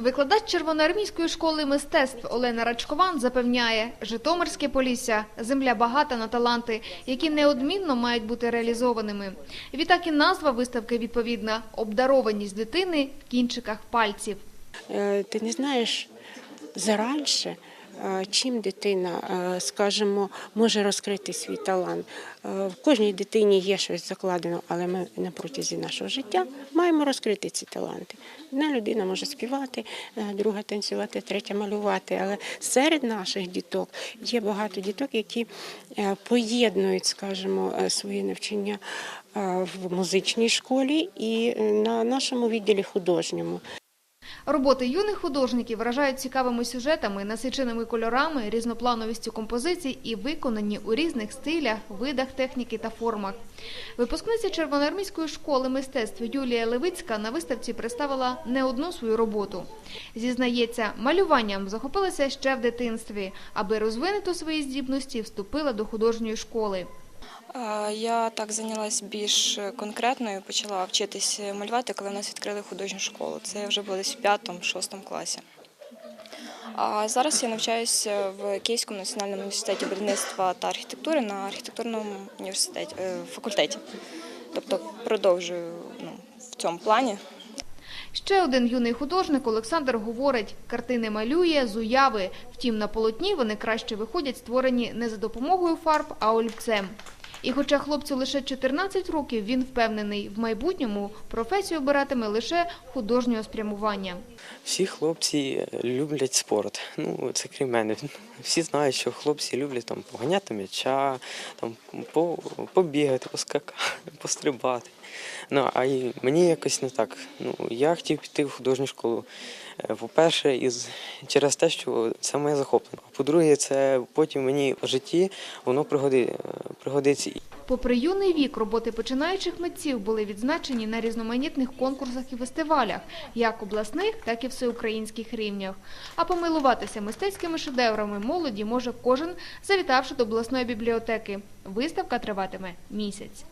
Викладач Червоноармійської школи мистецтв Олена Рачкован запевняє, Житомирське Полісся – земля багата на таланти, які неодмінно мають бути реалізованими. Відтак і назва виставки відповідна – обдарованість дитини в кінчиках пальців. Е, Ти не знаєш заранше, чим дитина, скажімо, може розкрити свій талант. В кожній дитині є щось закладено, але ми на протязі нашого життя маємо розкрити ці таланти. Одна людина може співати, е, друга танцювати, третя малювати. Але серед наших діток є багато діток, які е, поєднують, скажімо, е, своє навчання в музичній школі і на нашому відділі художньому. Роботи юних художників вражають цікавими сюжетами, насиченими кольорами, різноплановістю композицій і виконані у різних стилях, видах техніки та формах. Випускниця Червоноармійської школи мистецтв Юлія Левицька на виставці представила не одну свою роботу. Зізнається, малюванням захопилася ще в дитинстві. Аби розвинути свої здібності, вступила до художньої школи. Я так зайнялась більш конкретно і почала вчитись малювати, коли в нас відкрили художню школу. Це вже було десь в п'ятому-шостому класі. А зараз я навчаюся в Київському національному університеті будівництва та архітектури на архітектурному університеті е, факультеті. Тобто продовжую ну, в цьому плані. Ще один юний художник Олександр говорить, картини малює з уяви. Втім, на полотні вони краще виходять створені не за допомогою фарб, а олівцем. І хоча хлопцю лише 14 років, він впевнений, в майбутньому професію обиратиме лише художнього спрямування. Всі хлопці люблять спорт. Ну, це крім мене. Всі знають, що хлопці люблять там поганяти м'яча, там по, побігати, поскакати, пострибати. Ну, а й мені якось не так. Ну, я хотів піти в художню школу. Е, По-перше, із через те, що це моє захоплення. По-друге, це потім мені в житті воно пригоди, пригодиться. Попри юний вік, роботи починаючих митців були відзначені на різноманітних конкурсах і фестивалях, як обласних, так і всеукраїнських рівнях. А помилуватися мистецькими шедеврами молоді може кожен, завітавши до обласної бібліотеки. Виставка триватиме місяць.